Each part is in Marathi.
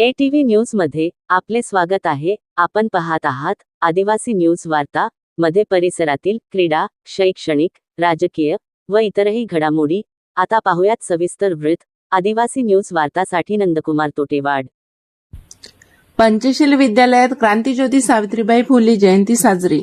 ए टीव्ही न्यूजमध्ये आपले स्वागत आहे. आपण पाहत आहात आदिवासी न्यूज वार्ता मध्ये परिसरातील क्रीडा शैक्षणिक राजकीय व इतरही घडामोडी. आता पाहूयात सविस्तर वृत्त. आदिवासी न्यूज वार्तासाठी नंदकुमार तोटेवाड. पंचशील विद्यालयात क्रांतीज्योती सावित्रीबाई फुले जयंती साजरी.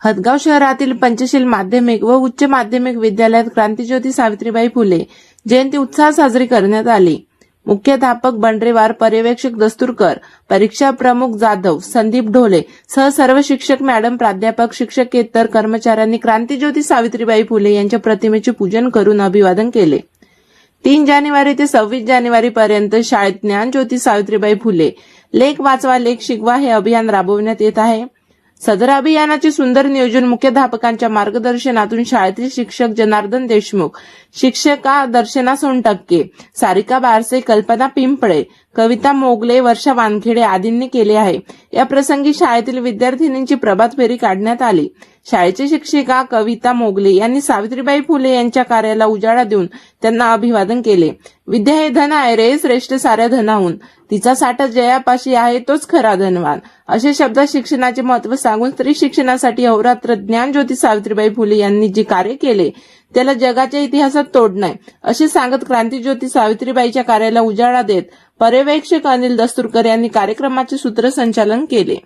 हदगाव शहरातील पंचशील माध्यमिक व उच्च माध्यमिक विद्यालयात क्रांतीज्योती सावित्रीबाई फुले जयंती उत्साह साजरी करण्यात आली. मुख्याध्यापक बंडरेवार पर्यवेक्षक दस्तुरकर परीक्षा प्रमुख जाधव संदीप ढोले सह सर्व शिक्षक मॅडम प्राध्यापक शिक्षकेतर कर्मचाऱ्यांनी क्रांतीज्योती सावित्रीबाई फुले यांच्या प्रतिमेचे पूजन करून अभिवादन केले. तीन जानेवारी ते सव्वीस जानेवारी पर्यंत शाळेत ज्ञानज्योती सावित्रीबाई फुले. लेख वाचवा लेख शिकवा हे अभियान राबवण्यात येत आहे. सदर अभियानाचे सुंदर नियोजन मुख्याध्यापकांच्या मार्गदर्शनातून शाळेतील शिक्षक जनार्दन देशमुख शिक्षका दर्शना सोनटक्के सारिका बारसे कल्पना पिंपळे कविता मोगले वर्षा वानखेडे आदींनी केले आहे. या प्रसंगी शाळेतील विद्यार्थिनींची प्रभात फेरी काढण्यात आली. शाळेची शिक्षिका कविता मोगले यांनी सावित्रीबाई फुले यांच्या कार्याला उजाळा देऊन त्यांना अभिवादन केले. विद्या हे धन आहे रे श्रेष्ठ साऱ्या धनाहून. तिचा साठा जयापाशी आहे तोच खरा धनवान. असे शब्दात शिक्षणाचे महत्त्व सांगून स्त्री शिक्षणासाठी अहोरात्र ज्ञानज्योती सावित्रीबाई फुले यांनी जे कार्य केले त्याला जगाच्या इतिहासात तोड नाही. असे सांगत क्रांतीज्योती सावित्रीबाईच्या कार्याला उजाळा देत पर्यवेक्षक अनिल दस्तुरकर यांनी कार्यक्रमाचे सूत्रसंचालन केले.